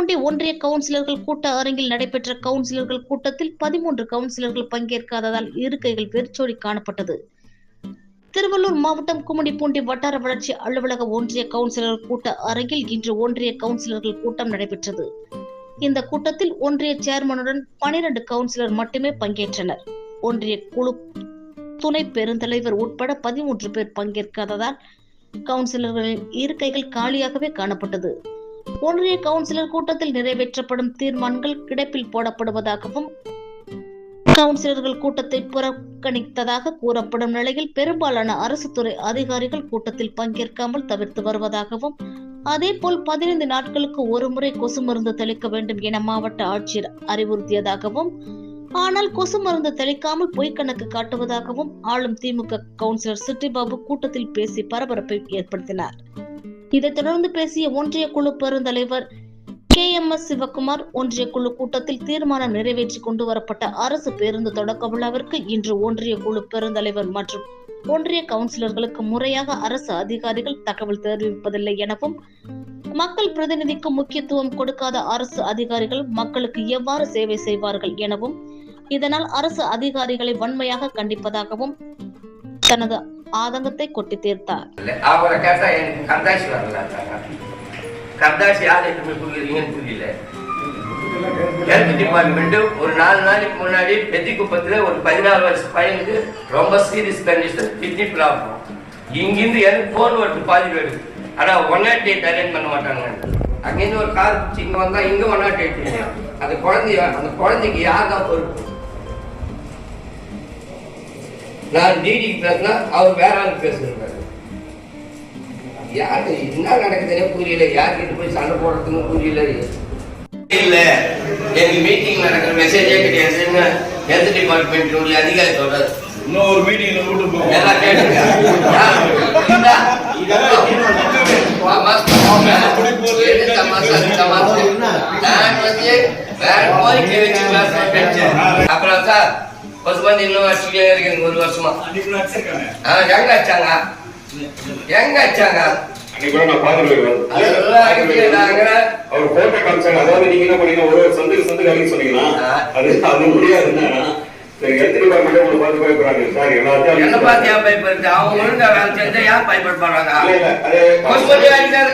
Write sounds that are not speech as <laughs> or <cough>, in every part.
பூண்டி ஒன்றிய கவுன்சிலர்கள் கூட்ட அரங்கில் நடைபெற்ற கவுன்சிலர்கள் கூட்டத்தில் பதிமூன்று கவுன்சிலர்கள் பங்கேற்காததால் இருக்கைகள் வெறிச்சோடி காணப்பட்டது. திருவள்ளூர் மாவட்டம் கும்மிடிப்பூண்டி வட்டார வளர்ச்சி அலுவலக ஒன்றிய கவுன்சிலர் கூட்ட அரங்கில் இன்று ஒன்றிய கவுன்சிலர்கள் கூட்டம் நடைபெற்றது. இந்த கூட்டத்தில் ஒன்றிய சேர்மனுடன் பனிரெண்டு கவுன்சிலர் மட்டுமே பங்கேற்றனர். ஒன்றிய குழு துணை பெருந்தலைவர் உட்பட பதிமூன்று பேர் பங்கேற்காததால் கவுன்சிலர்களின் இருக்கைகள் காலியாகவே காணப்பட்டது. ஒன்றிய கவுன்சிலர் கூட்டத்தில் நிறைவேற்றப்படும் தீர்மானங்கள் கிடப்பில் போடப்படுவதாகவும் கவுன்சிலர்கள் கூட்டத்தை புறக்கணித்ததாக கூறப்படும் நிலையில் பெரும்பாலான அரசு துறை அதிகாரிகள் கூட்டத்தில் பங்கேற்காமல் தவிர்த்து வருவதாகவும் அதே போல் பதினைந்து நாட்களுக்கு ஒரு முறை கொசு மருந்து தெளிக்க வேண்டும் என மாவட்ட ஆட்சியர் அறிவுறுத்தியதாகவும் ஆனால் கொசு மருந்து தெளிக்காமல் பொய்க்கணக்கு காட்டுவதாகவும் ஆளும் திமுக கவுன்சிலர் சிட்டிபாபு கூட்டத்தில் பேசி பரபரப்பை ஏற்படுத்தினார். இதை தொடர்ந்து பேசிய ஒன்றிய குழு பெருந்தலைவர் கே எம் எஸ் சிவகுமார் ஒன்றிய குழு கூட்டத்தில் தீர்மானம் நிறைவேற்றி கொண்டு வரப்பட்ட அரசு பேருந்து தொடக்க விழாவிற்கு இன்று ஒன்றிய குழு பெருந்தலைவர் மற்றும் ஒன்றிய கவுன்சிலர்களுக்கு முறையாக அரசு அதிகாரிகள் தகவல் தெரிவிப்பதில்லை எனவும் மக்கள் பிரதிநிதிக்கு முக்கியத்துவம் கொடுக்காத அரசு அதிகாரிகள் மக்களுக்கு எவ்வாறு சேவை செய்வார்கள் எனவும் இதனால் அரசு அதிகாரிகளை வன்மையாக கண்டிப்பதாகவும் தனது ஆதங்கத்தை கொட்டி தீர்த்தார். அவரை கேட்டா எனக்கு கந்தாசி வரல கந்தாசி யார் என்று புரியலீங்கன்னு புரியல. ஹெல்த் டிபார்ட்மெண்ட் ஒரு நாலு நாளைக்கு முன்னாடி பெத்திக்குப்பத்துல ஒரு பதினாலு வருஷ பையனுக்கு ரொம்ப சீரியஸ் கண்டிஷன் கிட்னி ப்ராப்ளம் இங்கிருந்து எனக்கு போன் வருது பாதி வருது ஆனா ஒன் நாட் எயிட் அரேஞ்ச் பண்ண மாட்டாங்க அங்கேருந்து ஒரு கார் பிடிச்சி இங்க வந்தா இங்க ஒன் நாட் எயிட் அந்த குழந்தைய அந்த குழந்தைக்கு யார் தான் பொறுப்பு? நான் டிடிக்கு பேசினா அவர் வேற ஆள் பேசுறாரு யாரு என்ன நடக்குதுன்னே புரியல. யார்கிட்ட போய் சண்டை போடுறதுன்னு புரியல. இல்ல எங்க மீட்டிங் நடக்கிற மெசேஜே கிடையாது. ஹெல்த் டிபார்ட்மெண்ட் உள்ள அதிகாரி சொல்றாரு இன்னும் ஒரு மீட்டிங்ல கூட்டு போவோம். எல்லாம் கேட்டுங்க. <laughs> அப்புறம் சார் பசுமந்தி இன்னும் வச்சுட்டே இருக்கேன் ஒரு வருஷமா. ஆ, எங்க வச்சாங்க எங்க வச்சாங்க. அவர் போட்டோ காமிச்சாங்க அதாவது நீங்க என்ன பண்ணீங்க? ஒரு சந்துக்கு சந்துக்கு அழிக்க சொன்னீங்கன்னா. அது அது முடியாதுன்னா என்ன பார்த்து ஏன் பயப்படுறது அவங்க ஒழுங்கா வேலை செஞ்சா ஏன் பயப்பட போறாங்க?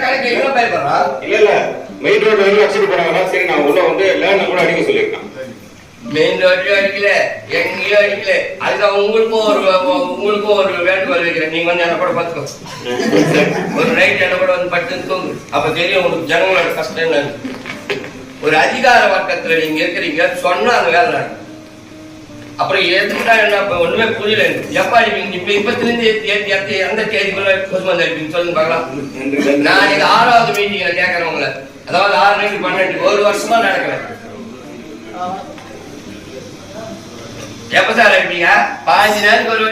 கணக்கு என்ன பயப்படுறான் இல்ல இல்ல. மெயின் ரோடு வரைக்கும் அடிச்சுட்டு போறாங்கன்னா சரி நான் உள்ள வந்து லேண்ட் கூட அடிக்க சொல்லியிருக்கேன். மெயின் ரோட்லயும் அடிக்கல எங்கேயும் அடிக்கல. அதுதான் உங்களுக்கும் ஒரு உங்களுக்கும் ஒரு வேண்டுகோள் வைக்கிறேன். நீங்க வந்து என்ன கூட பார்த்துக்கோ. ஒரு நைட் என்ன கூட வந்து பட்டு தூங்கு. அப்ப தெரியும் உங்களுக்கு ஜனங்களோட கஷ்டம் என்ன ஒரு அதிகார வர்க்கத்துல நீங்க இருக்கிறீங்க சொன்னா அந்த வேலை நடக்கும். அப்புறம் எதுக்குடா என்ன இப்ப ஒண்ணுமே புரியல எனக்கு. எப்ப அடிப்பீங்க இப்ப இப்பத்துல இருந்து ஏத்தி ஏத்தி ஏத்தி எந்த தேதிக்குள்ள கொசுமந்து அடிப்பீங்க சொல்லுங்க பார்க்கலாம். நான் இது ஆறாவது மீட்டிங்ல கேட்கறேன் உங்களை. அதாவது ஆறு மணிக்கு பன்னெண்டு ஒரு வருஷமா நடக்கிறேன் எப்ப சார் அடிப்பீங்க பாஞ்சு நேரத்துக்கு ஒரு